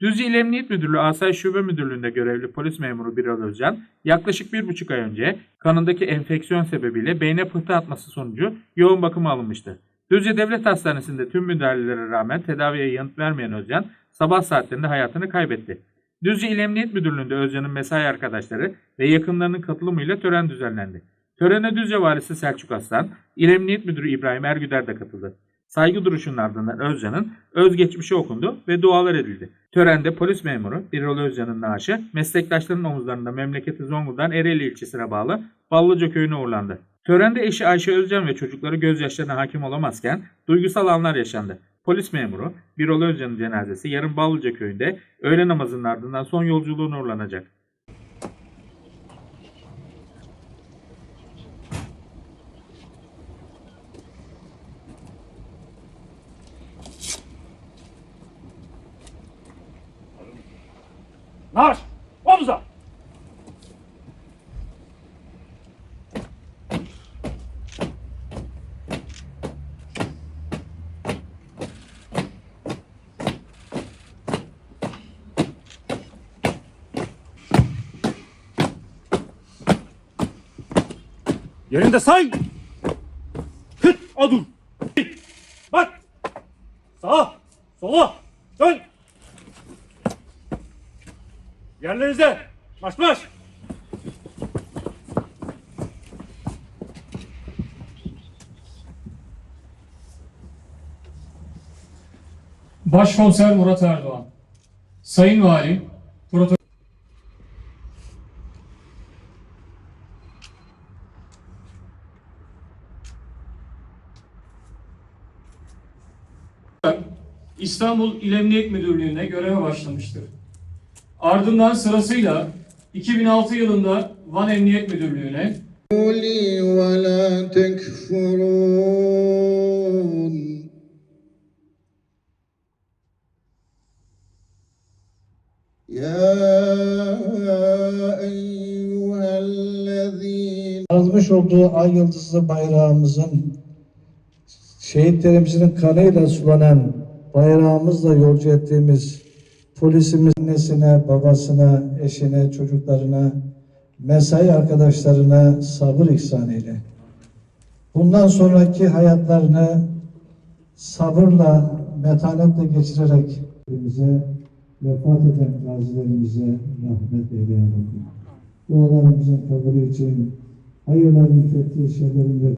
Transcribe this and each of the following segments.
Düzce İl Emniyet Müdürlüğü Asayiş Şube Müdürlüğü'nde görevli polis memuru Birol Özcan, yaklaşık bir buçuk ay önce kanındaki enfeksiyon sebebiyle beyne pıhtı atması sonucu yoğun bakıma alınmıştı. Düzce Devlet Hastanesi'nde tüm müdahalelere rağmen tedaviye yanıt vermeyen Özcan, sabah saatlerinde hayatını kaybetti. Düzce İl Emniyet Müdürlüğü'nde Özcan'ın mesai arkadaşları ve yakınlarının katılımıyla tören düzenlendi. Törene Düzce Valisi Selçuk Aslan, İl Emniyet Müdürü İbrahim Ergüder de katıldı. Saygı duruşunun ardından Özcan'ın özgeçmişi okundu ve dualar edildi. Törende polis memuru Birol Özcan'ın naaşı meslektaşlarının omuzlarında memleketi Zonguldak'ın Ereğli ilçesine bağlı Ballıca köyüne uğurlandı. Törende eşi Ayşe Özcan ve çocukları gözyaşlarına hakim olamazken duygusal anlar yaşandı. Polis memuru Birol Özcan'ın cenazesi yarın Ballıca köyünde öğle namazının ardından son yolculuğuna uğurlanacak. Marş! Omuza! Yerinde say! Yerlerinize! Marş marş! Başkomiser Murat Erdoğan. Sayın Valim, protokol İstanbul İl Emniyet Müdürlüğü'ne göreve başlamıştır. Ardından sırasıyla 2006 yılında Van Emniyet Müdürlüğü'ne Yazmış olduğu ay yıldızlı bayrağımızın şehitlerimizin kanıyla sulanan bayrağımızla yolcu ettiğimiz polisimiz annesine, babasına, eşine, çocuklarına, mesai arkadaşlarına sabır ihsan eyle. Bundan sonraki hayatlarını sabırla, metanetle geçirerek bize vefat eden gazilerimize rahmet eyle ya Rabbi. Dualarımızın kabulü için hayırlar müfettiği şeylerin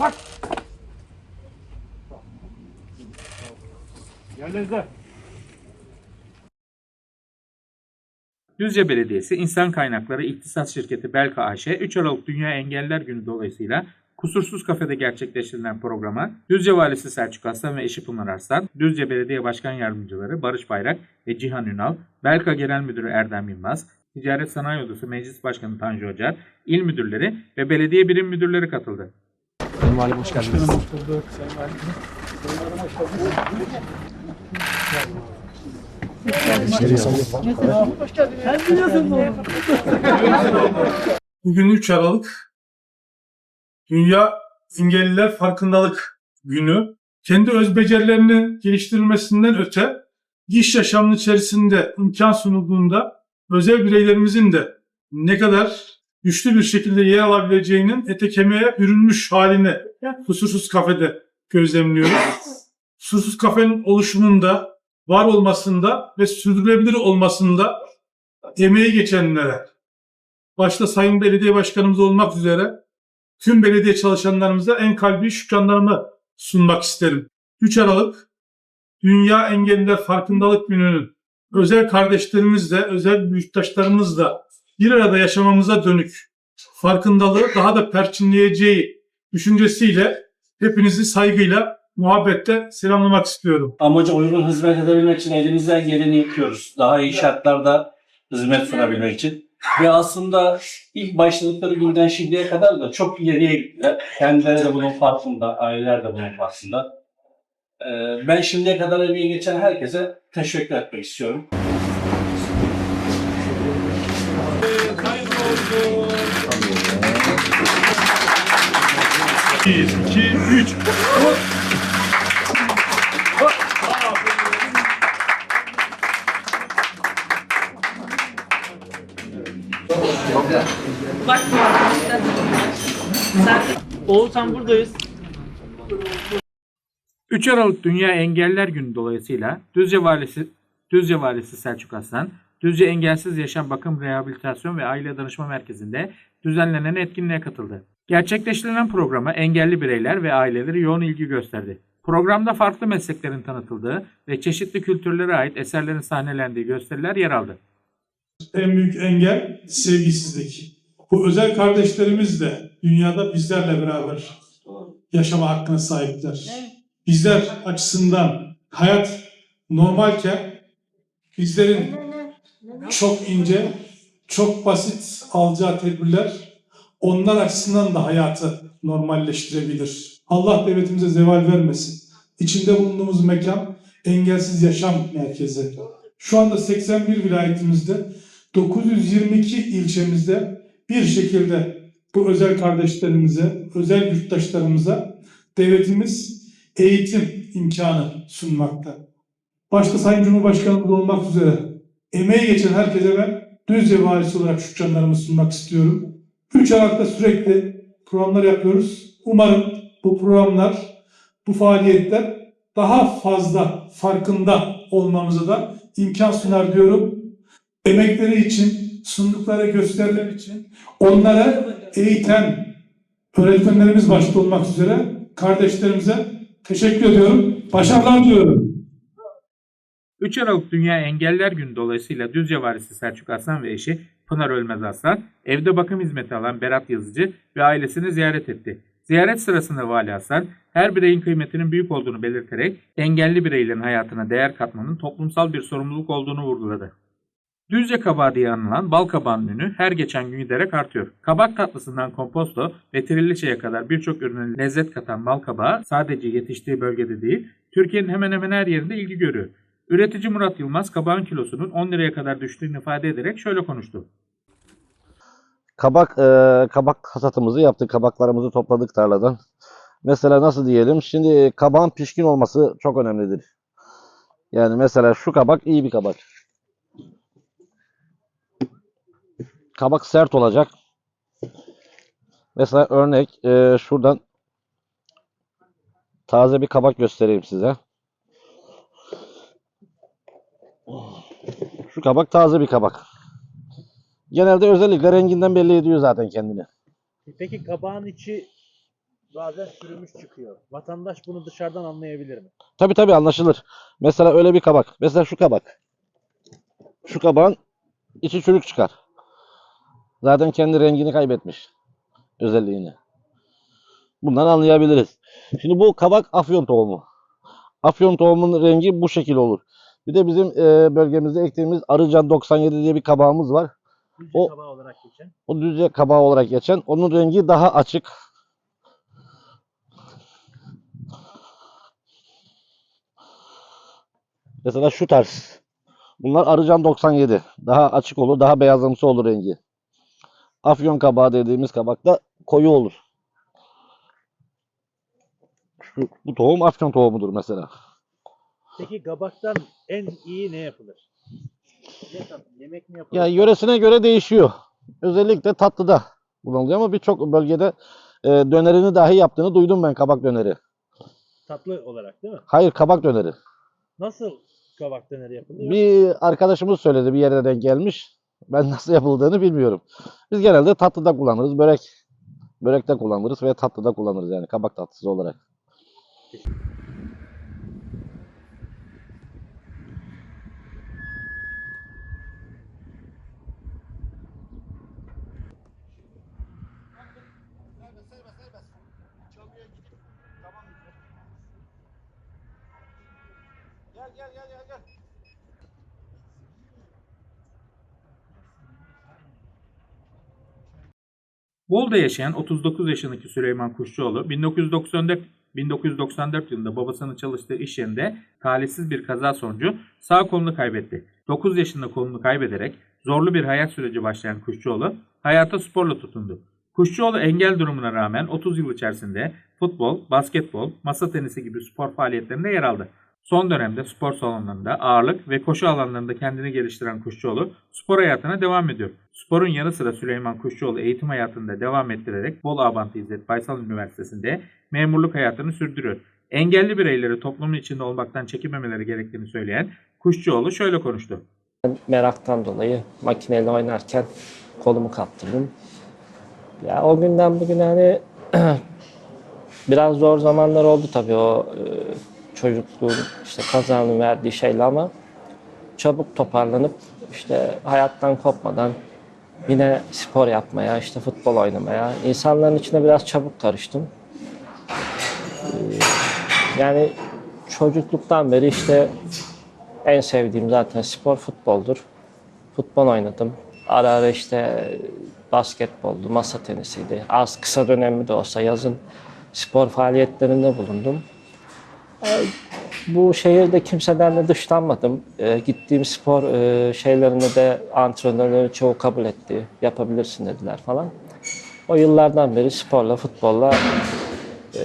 Bak! Yerlerinize! Düzce Belediyesi İnsan Kaynakları İktisat Şirketi Belka AŞ 3 Aralık Dünya Engeller Günü dolayısıyla Kusursuz Kafede gerçekleştirilen programa Düzce Valisi Selçuk Aslan ve eşi Pınar Arslan, Düzce Belediye Başkan Yardımcıları Barış Bayrak ve Cihan Ünal, Belka Genel Müdürü Erdem Yılmaz, Ticaret Sanayi Odası Meclis Başkanı Tanju Hocar, il müdürleri ve belediye birim müdürleri katıldı. Sayın Valim hoş geldiniz. Bugün 3 Aralık Dünya Engelliler Farkındalık Günü. Kendi öz becerilerini geliştirilmesinden öte iş yaşamının içerisinde imkan sunulduğunda özel bireylerimizin de ne kadar güçlü bir şekilde yer alabileceğinin ete kemiğe bürünmüş halini kusursuz kafede gözlemliyoruz. Kusursuz kafenin oluşumunda, var olmasında ve sürdürülebilir olmasında emeği geçenlere, başta Sayın Belediye Başkanımız olmak üzere tüm belediye çalışanlarımıza en kalbi şükranlarımı sunmak isterim. 3 Aralık Dünya Engelliler Farkındalık Günü'nün özel kardeşlerimizle, özel büyüktaşlarımızla bir arada yaşamamıza dönük farkındalığı daha da perçinleyeceği düşüncesiyle hepinizi saygıyla muhabbette selamlamak istiyorum. Amaca uygun hizmet edebilmek için elimizden geleni yapıyoruz. Daha iyi şartlarda hizmet sunabilmek için. Ve aslında ilk başladıkları günden şimdiye kadar da çok ileriye gittiler. Kendileri de bunun farkında, aileler de bunun farkında. Ee, Ben şimdiye kadar emeği geçen herkese teşekkür etmek istiyorum. Bir, iki, üç. Oğuzhan buradayız. 3 Aralık Dünya Engeller Günü dolayısıyla Düzce Valisi Düzce Valisi Selçuk Aslan, Düzce Engelsiz Yaşam Bakım Rehabilitasyon ve Aile Danışma Merkezi'nde düzenlenen etkinliğe katıldı. Gerçekleştirilen programa engelli bireyler ve aileleri yoğun ilgi gösterdi. Programda farklı mesleklerin tanıtıldığı ve çeşitli kültürlere ait eserlerin sahnelendiği gösteriler yer aldı. En büyük engel sevgisizlik. Bu özel kardeşlerimiz de dünyada bizlerle beraber yaşama hakkına sahipler. Bizler açısından hayat normalken bizlerin çok ince, çok basit alacağı tedbirler onlar açısından da hayatı normalleştirebilir. Allah devletimize zeval vermesin. İçinde bulunduğumuz mekan engelsiz yaşam merkezi. Şu anda 81 vilayetimizde 922 ilçemizde bir şekilde bu özel kardeşlerimize, özel yurttaşlarımıza devletimiz eğitim imkanı sunmakta. Başta Sayın Cumhurbaşkanımız olmak üzere emeği geçen herkese ben Düzce Valisi olarak şükranlarımı sunmak istiyorum. 3 Aralık'ta sürekli programlar yapıyoruz. Umarım bu programlar, bu faaliyetler daha fazla farkında olmamıza da imkan sunar diyorum. Emekleri için, sundukları gösteriler için onlara eğiten öğretmenlerimiz başta olmak üzere kardeşlerimize teşekkür ediyorum. Başarılar diliyorum. 3 Aralık Dünya Engeller Günü dolayısıyla Düzce Valisi Selçuk Aslan ve eşi Pınar Ölmez Aslan, evde bakım hizmeti alan Berat Yazıcı ve ailesini ziyaret etti. Ziyaret sırasında Vali Hasan, her bireyin kıymetinin büyük olduğunu belirterek engelli bireylerin hayatına değer katmanın toplumsal bir sorumluluk olduğunu vurguladı. Düzce kabağı diye anılan bal kabağının ünü her geçen gün giderek artıyor. Kabak tatlısından komposto ve trileçeye kadar birçok ürüne lezzet katan bal kabağı sadece yetiştiği bölgede değil, Türkiye'nin hemen hemen her yerinde ilgi görüyor. Üretici Murat Yılmaz kabağın kilosunun 10 liraya kadar düştüğünü ifade ederek şöyle konuştu. Kabak e, kabak hasatımızı yaptık. Kabaklarımızı topladık tarladan. Mesela nasıl diyelim? Şimdi kabağın pişkin olması çok önemlidir. Yani mesela şu kabak iyi bir kabak. Kabak sert olacak. Mesela örnek e, şuradan taze bir kabak göstereyim size. Şu kabak taze bir kabak. Genelde özellikle renginden belli ediyor zaten kendini. Peki kabağın içi bazen sürülmüş çıkıyor. Vatandaş bunu dışarıdan anlayabilir mi? Tabii tabii anlaşılır. Mesela öyle bir kabak. Mesela şu kabak. Şu kabağın içi çürük çıkar. Zaten kendi rengini kaybetmiş. Özelliğini. Bundan anlayabiliriz. Şimdi bu kabak afyon tohumu. Afyon tohumunun rengi bu şekil olur. Bir de bizim e, bölgemizde ektiğimiz Arıcan 97 diye bir kabağımız var. Düzce O- kabağı olarak geçen. O düzce kabağı olarak geçen. Onun rengi daha açık. Mesela şu tarz. Bunlar Arıcan 97. Daha açık olur, daha beyazımsı olur rengi. Afyon kabağı dediğimiz kabak da koyu olur. Şu, bu tohum afyon tohumudur mesela. Peki kabaktan en iyi ne yapılır? Ne tat- yemek mi yapılır? Ya yöresine göre değişiyor. Özellikle tatlıda kullanılıyor ama birçok bölgede e, dönerini dahi yaptığını duydum ben kabak döneri. Tatlı olarak değil mi? Hayır kabak döneri. Nasıl kabak döneri yapılıyor? Bir arkadaşımız söyledi bir yere denk gelmiş. Ben nasıl yapıldığını bilmiyorum. Biz genelde tatlıda kullanırız. Börek börekte kullanırız ve tatlıda kullanırız yani kabak tatlısı olarak. Bolu'da yaşayan 39 yaşındaki Süleyman Kuşçuoğlu 1994 1994 yılında babasının çalıştığı iş yerinde talihsiz bir kaza sonucu sağ kolunu kaybetti. 9 yaşında kolunu kaybederek zorlu bir hayat süreci başlayan Kuşçuoğlu hayata sporla tutundu. Kuşçuoğlu engel durumuna rağmen 30 yıl içerisinde futbol, basketbol, masa tenisi gibi spor faaliyetlerinde yer aldı. Son dönemde spor salonlarında ağırlık ve koşu alanlarında kendini geliştiren Kuşçuoğlu spor hayatına devam ediyor. Sporun yanı sıra Süleyman Kuşçuoğlu eğitim hayatında devam ettirerek Bolu Abantı İzzet Baysal Üniversitesi'nde memurluk hayatını sürdürüyor. Engelli bireyleri toplumun içinde olmaktan çekinmemeleri gerektiğini söyleyen Kuşçuoğlu şöyle konuştu. meraktan dolayı makineyle oynarken kolumu kaptırdım. Ya o günden bugüne hani biraz zor zamanlar oldu tabii o e, çocukluğun işte kazanın verdiği şeyle ama çabuk toparlanıp işte hayattan kopmadan yine spor yapmaya, işte futbol oynamaya, insanların içine biraz çabuk karıştım. Ee, Yani çocukluktan beri işte en sevdiğim zaten spor futboldur. Futbol oynadım. Ara ara işte basketboldu, masa tenisiydi. Az kısa dönemli de olsa yazın spor faaliyetlerinde bulundum. Bu şehirde kimseden de dışlanmadım. Ee, Gittiğim spor e, de antrenörlerin çoğu kabul etti. Yapabilirsin dediler falan. O yıllardan beri sporla, futbolla e,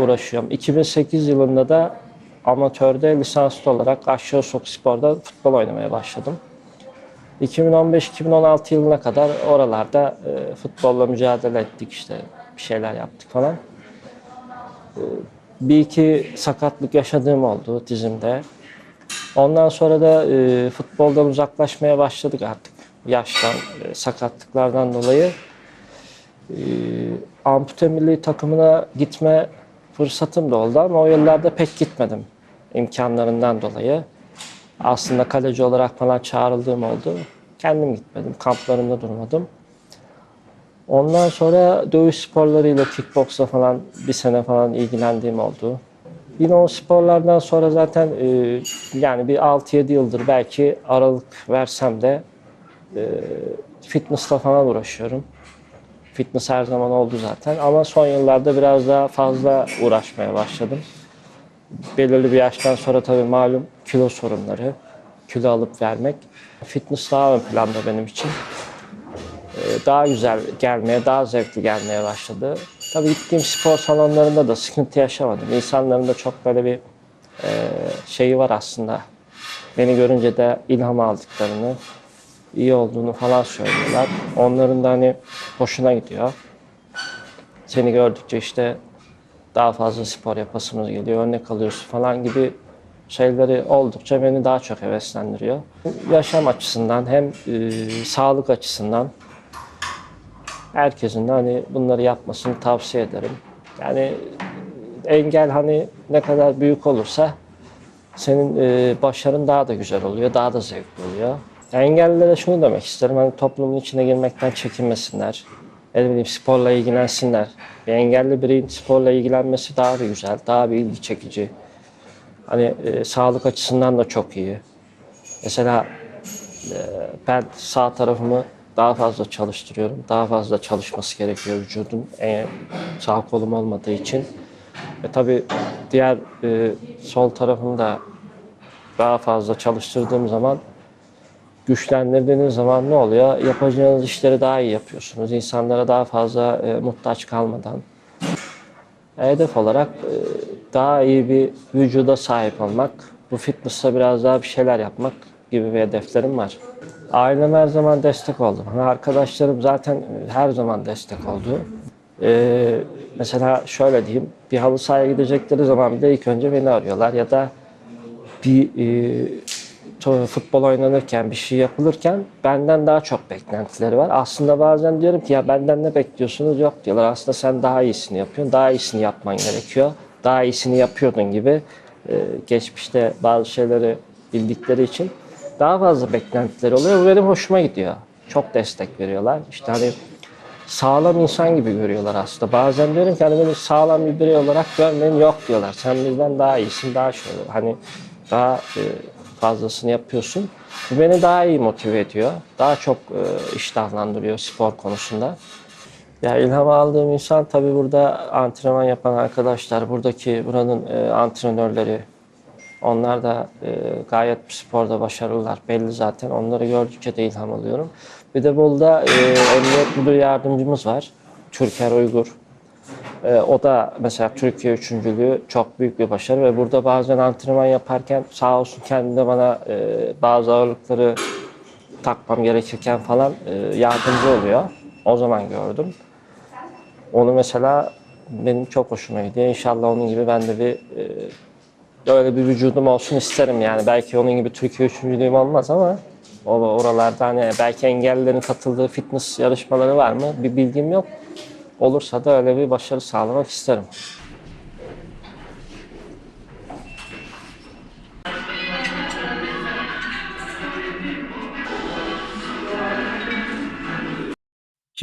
uğraşıyorum. 2008 yılında da amatörde lisanslı olarak Aşağı Sok Spor'da futbol oynamaya başladım. 2015-2016 yılına kadar oralarda e, futbolla mücadele ettik işte bir şeyler yaptık falan. E, bir iki sakatlık yaşadığım oldu dizimde. Ondan sonra da e, futboldan uzaklaşmaya başladık artık yaştan, e, sakatlıklardan dolayı. E, ampute milli takımına gitme fırsatım da oldu ama o yıllarda pek gitmedim imkanlarından dolayı. Aslında kaleci olarak falan çağrıldığım oldu. Kendim gitmedim, kamplarında durmadım. Ondan sonra dövüş sporlarıyla, kickboksla falan bir sene falan ilgilendiğim oldu. Yine o sporlardan sonra zaten e, yani bir 6-7 yıldır belki aralık versem de e, fitnessla falan uğraşıyorum. Fitness her zaman oldu zaten ama son yıllarda biraz daha fazla uğraşmaya başladım. Belirli bir yaştan sonra tabii malum kilo sorunları, kilo alıp vermek. Fitness daha ön planda benim için. Ee, Daha güzel gelmeye, daha zevkli gelmeye başladı. Tabii gittiğim spor salonlarında da sıkıntı yaşamadım. İnsanların da çok böyle bir e, şeyi var aslında. Beni görünce de ilham aldıklarını, iyi olduğunu falan söylüyorlar. Onların da hani hoşuna gidiyor. Seni gördükçe işte daha fazla spor yapasımız geliyor, örnek alıyorsun falan gibi şeyleri oldukça beni daha çok heveslendiriyor. Yaşam açısından hem e, sağlık açısından herkesin hani bunları yapmasını tavsiye ederim. Yani engel hani ne kadar büyük olursa senin e, başarın daha da güzel oluyor, daha da zevkli oluyor. Engellilere şunu demek isterim, hani toplumun içine girmekten çekinmesinler. Ne bileyim sporla ilgilensinler. Bir engelli bireyin sporla ilgilenmesi daha bir güzel, daha bir ilgi çekici. Hani e, sağlık açısından da çok iyi. Mesela e, ben sağ tarafımı daha fazla çalıştırıyorum. Daha fazla çalışması gerekiyor vücudun. E, sağ kolum olmadığı için. Ve tabii diğer e, sol tarafımı da daha fazla çalıştırdığım zaman güçlendirdiğiniz zaman ne oluyor? Yapacağınız işleri daha iyi yapıyorsunuz. İnsanlara daha fazla e, muhtaç kalmadan. Hedef olarak e, daha iyi bir vücuda sahip olmak, bu fitness'a biraz daha bir şeyler yapmak gibi bir hedeflerim var. Ailem her zaman destek oldu. bana. Arkadaşlarım zaten her zaman destek oldu. Ee, mesela şöyle diyeyim, bir halı sahaya gidecekleri zaman bile ilk önce beni arıyorlar ya da bir e, futbol oynanırken, bir şey yapılırken benden daha çok beklentileri var. Aslında bazen diyorum ki ya benden ne bekliyorsunuz? Yok diyorlar. Aslında sen daha iyisini yapıyorsun. Daha iyisini yapman gerekiyor. Daha iyisini yapıyordun gibi. e, geçmişte bazı şeyleri bildikleri için daha fazla beklentileri oluyor. Bu benim hoşuma gidiyor. Çok destek veriyorlar. İşte hani sağlam insan gibi görüyorlar aslında. Bazen diyorum ki hani beni sağlam bir birey olarak görmeyin yok diyorlar. Sen bizden daha iyisin, daha şöyle. Hani daha e, fazlasını yapıyorsun. Bu beni daha iyi motive ediyor. Daha çok e, iştahlandırıyor spor konusunda. Ya ilham aldığım insan tabii burada antrenman yapan arkadaşlar, buradaki buranın e, antrenörleri. Onlar da e, gayet sporda başarılılar. Belli zaten. Onları gördükçe de ilham alıyorum. Bir de Bolu'da e, emniyet müdür yardımcımız var. Türker Uygur. E, o da mesela Türkiye üçüncülüğü çok büyük bir başarı ve burada bazen antrenman yaparken sağ olsun kendi de bana e, bazı ağırlıkları takmam gerekirken falan e, yardımcı oluyor. O zaman gördüm. Onu mesela benim çok hoşuma gidiyor. İnşallah onun gibi ben de bir e, öyle bir vücudum olsun isterim yani. Belki onun gibi Türkiye üçüncülüğüm olmaz ama o oralarda hani belki engellilerin katıldığı fitness yarışmaları var mı? Bir bilgim yok. Olursa da öyle bir başarı sağlamak isterim.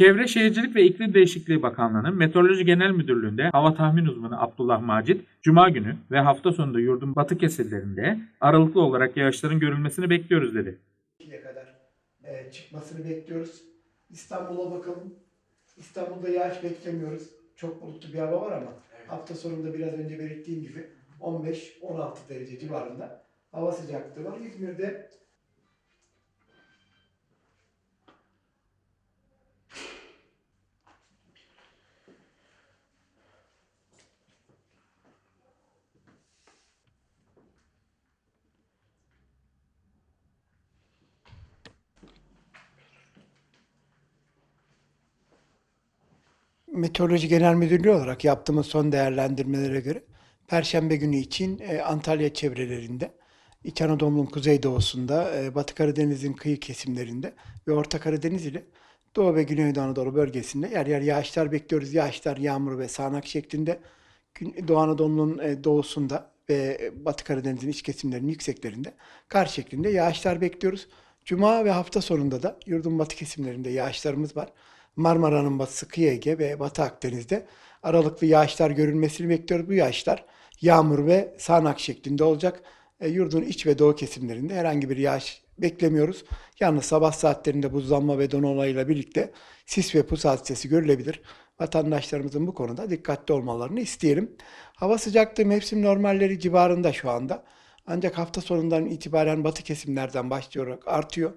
Çevre Şehircilik ve İklim Değişikliği Bakanlığı'nın Meteoroloji Genel Müdürlüğü'nde hava tahmin uzmanı Abdullah Macit, Cuma günü ve hafta sonunda yurdun batı kesillerinde aralıklı olarak yağışların görülmesini bekliyoruz dedi. kadar e, çıkmasını bekliyoruz. İstanbul'a bakalım. İstanbul'da yağış beklemiyoruz. Çok bulutlu bir hava var ama hafta sonunda biraz önce belirttiğim gibi 15-16 derece civarında hava sıcaklığı var. İzmir'de Meteoroloji Genel Müdürlüğü olarak yaptığımız son değerlendirmelere göre Perşembe günü için e, Antalya çevrelerinde, İç Anadolu'nun kuzeydoğusunda, e, Batı Karadeniz'in kıyı kesimlerinde ve Orta Karadeniz ile Doğu ve Güneydoğu Anadolu bölgesinde yer yer yağışlar bekliyoruz. Yağışlar yağmur ve sağanak şeklinde. Doğu Anadolu'nun e, doğusunda ve Batı Karadeniz'in iç kesimlerinin yükseklerinde kar şeklinde yağışlar bekliyoruz. Cuma ve hafta sonunda da yurdun batı kesimlerinde yağışlarımız var. Marmara'nın batısı, Kıyı Ege ve Batı Akdeniz'de aralıklı yağışlar görülmesini bekliyoruz. Bu yağışlar yağmur ve sağanak şeklinde olacak. E, yurdun iç ve doğu kesimlerinde herhangi bir yağış beklemiyoruz. Yalnız sabah saatlerinde buzlanma ve don olayıyla birlikte sis ve pus hadisesi görülebilir. Vatandaşlarımızın bu konuda dikkatli olmalarını isteyelim. Hava sıcaklığı mevsim normalleri civarında şu anda. Ancak hafta sonundan itibaren batı kesimlerden başlayarak artıyor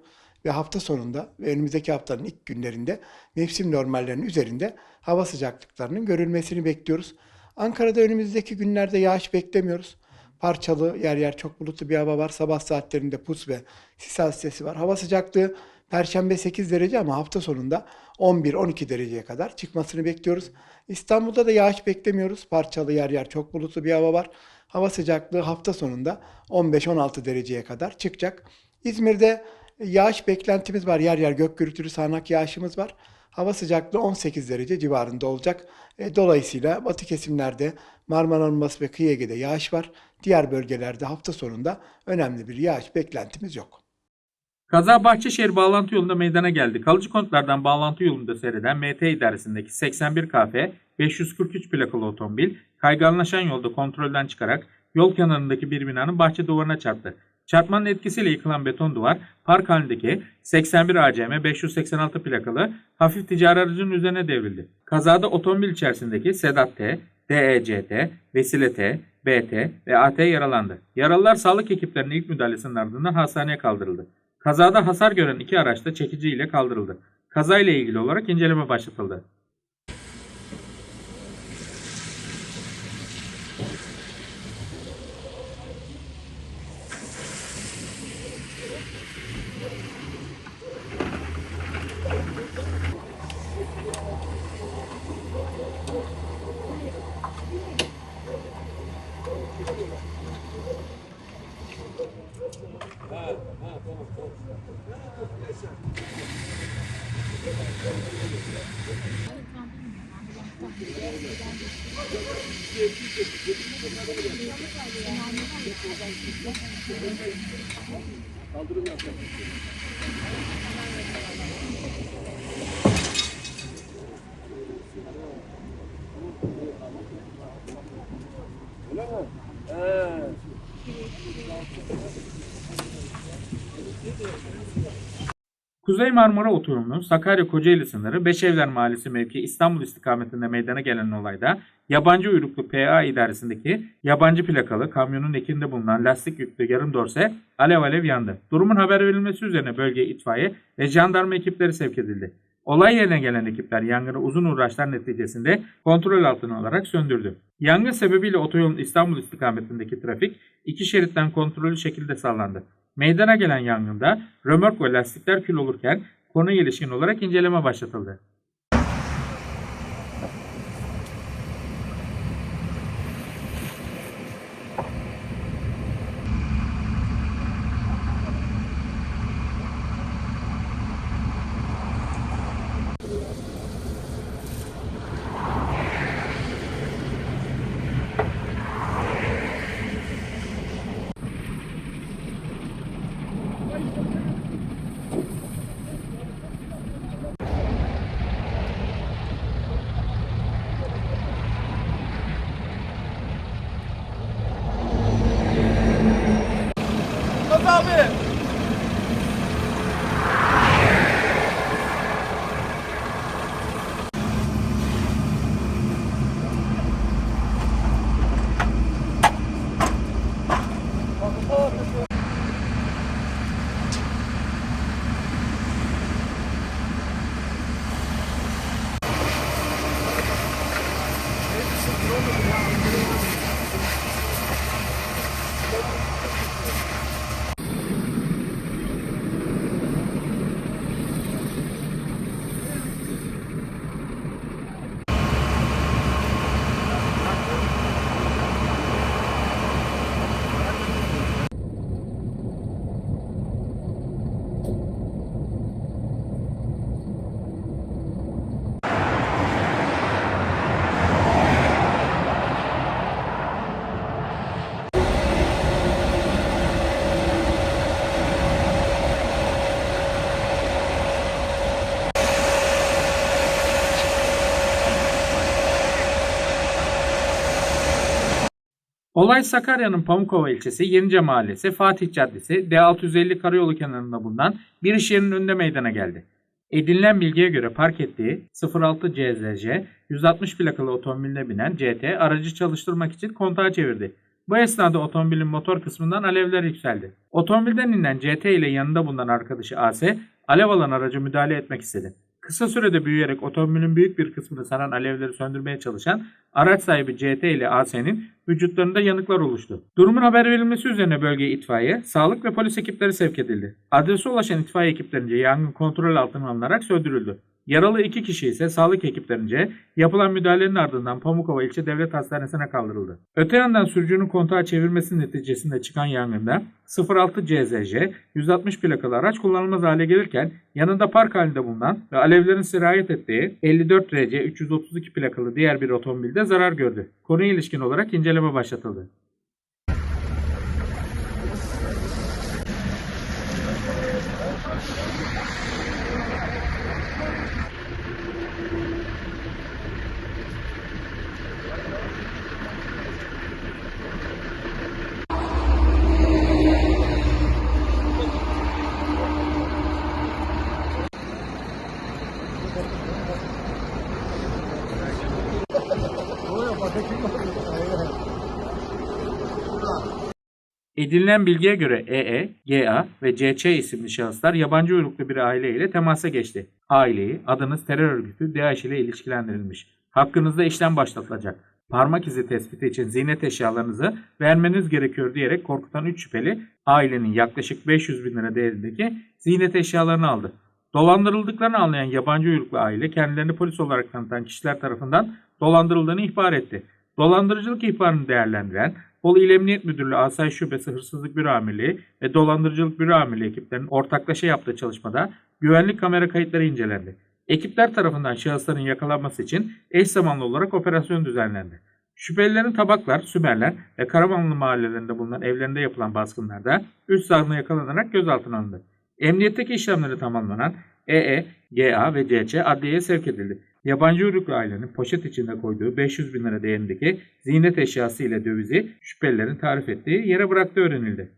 ve hafta sonunda ve önümüzdeki haftanın ilk günlerinde mevsim normallerinin üzerinde hava sıcaklıklarının görülmesini bekliyoruz. Ankara'da önümüzdeki günlerde yağış beklemiyoruz. Parçalı yer yer çok bulutlu bir hava var. Sabah saatlerinde pus ve sis hadisesi var. Hava sıcaklığı Perşembe 8 derece ama hafta sonunda 11-12 dereceye kadar çıkmasını bekliyoruz. İstanbul'da da yağış beklemiyoruz. Parçalı yer yer çok bulutlu bir hava var. Hava sıcaklığı hafta sonunda 15-16 dereceye kadar çıkacak. İzmir'de yağış beklentimiz var. Yer yer gök gürültülü sağanak yağışımız var. Hava sıcaklığı 18 derece civarında olacak. E, Dolayısıyla batı kesimlerde Marmara'nın batı ve kıyı Ege'de yağış var. Diğer bölgelerde hafta sonunda önemli bir yağış beklentimiz yok. Kaza Bahçeşehir bağlantı yolunda meydana geldi. Kalıcı kontlardan bağlantı yolunda seyreden MT idaresindeki 81 KF 543 plakalı otomobil kayganlaşan yolda kontrolden çıkarak yol kenarındaki bir binanın bahçe duvarına çarptı. Çarpmanın etkisiyle yıkılan beton duvar park halindeki 81 ACM 586 plakalı hafif ticari aracın üzerine devrildi. Kazada otomobil içerisindeki Sedat T, DECT, Vesile T, BT ve AT yaralandı. Yaralılar sağlık ekiplerinin ilk müdahalesinin ardından hastaneye kaldırıldı. Kazada hasar gören iki araç da çekici ile kaldırıldı. Kazayla ilgili olarak inceleme başlatıldı. Kuzey Marmara Oturumlu Sakarya Kocaeli sınırı Beşevler Mahallesi mevki İstanbul istikametinde meydana gelen olayda yabancı uyruklu PA idaresindeki yabancı plakalı kamyonun ekinde bulunan lastik yüklü yarım dorse alev alev yandı. Durumun haber verilmesi üzerine bölgeye itfaiye ve jandarma ekipleri sevk edildi. Olay yerine gelen ekipler yangını uzun uğraşlar neticesinde kontrol altına alarak söndürdü. Yangın sebebiyle otoyolun İstanbul istikametindeki trafik iki şeritten kontrollü şekilde sağlandı. Meydana gelen yangında römork ve lastikler kül olurken konu ilişkin olarak inceleme başlatıldı. Olay Sakarya'nın Pamukova ilçesi Yenice Mahallesi Fatih Caddesi D650 karayolu kenarında bulunan bir iş yerinin önünde meydana geldi. Edinilen bilgiye göre park ettiği 06 CZC 160 plakalı otomobiline binen CT aracı çalıştırmak için kontağı çevirdi. Bu esnada otomobilin motor kısmından alevler yükseldi. Otomobilden inen CT ile yanında bulunan arkadaşı AS alev alan aracı müdahale etmek istedi. Kısa sürede büyüyerek otomobilin büyük bir kısmını saran alevleri söndürmeye çalışan araç sahibi CT ile AS'nin vücutlarında yanıklar oluştu. Durumun haber verilmesi üzerine bölgeye itfaiye, sağlık ve polis ekipleri sevk edildi. Adrese ulaşan itfaiye ekiplerince yangın kontrol altına alınarak söndürüldü. Yaralı iki kişi ise sağlık ekiplerince yapılan müdahalenin ardından Pamukova İlçe Devlet Hastanesi'ne kaldırıldı. Öte yandan sürücünün kontağı çevirmesi neticesinde çıkan yangında 06 CZC 160 plakalı araç kullanılmaz hale gelirken yanında park halinde bulunan ve alevlerin sirayet ettiği 54 RC 332 plakalı diğer bir otomobilde zarar gördü. Konuya ilişkin olarak inceleme başlatıldı. Edinilen bilgiye göre EE, GA ve CC isimli şahıslar yabancı uyruklu bir aile ile temasa geçti. Aileyi adınız terör örgütü DAEŞ ile ilişkilendirilmiş. Hakkınızda işlem başlatılacak. Parmak izi tespiti için ziynet eşyalarınızı vermeniz gerekiyor diyerek korkutan 3 şüpheli ailenin yaklaşık 500 bin lira değerindeki ziynet eşyalarını aldı. Dolandırıldıklarını anlayan yabancı uyruklu aile kendilerini polis olarak tanıtan kişiler tarafından dolandırıldığını ihbar etti. Dolandırıcılık ihbarını değerlendiren Bolu İl Emniyet Müdürlüğü Asayiş Şubesi Hırsızlık Büro Amirliği ve Dolandırıcılık Büro Amirliği ekiplerinin ortaklaşa yaptığı çalışmada güvenlik kamera kayıtları incelendi. Ekipler tarafından şahısların yakalanması için eş zamanlı olarak operasyon düzenlendi. Şüphelilerin Tabaklar, Sümerler ve Karamanlı mahallelerinde bulunan evlerinde yapılan baskınlarda üst zanlı yakalanarak gözaltına alındı. Emniyetteki işlemleri tamamlanan EE, GA ve CC adliyeye sevk edildi. Yabancı uyruklu ailenin poşet içinde koyduğu 500 bin lira değerindeki ziynet eşyası ile dövizi şüphelilerin tarif ettiği yere bıraktığı öğrenildi.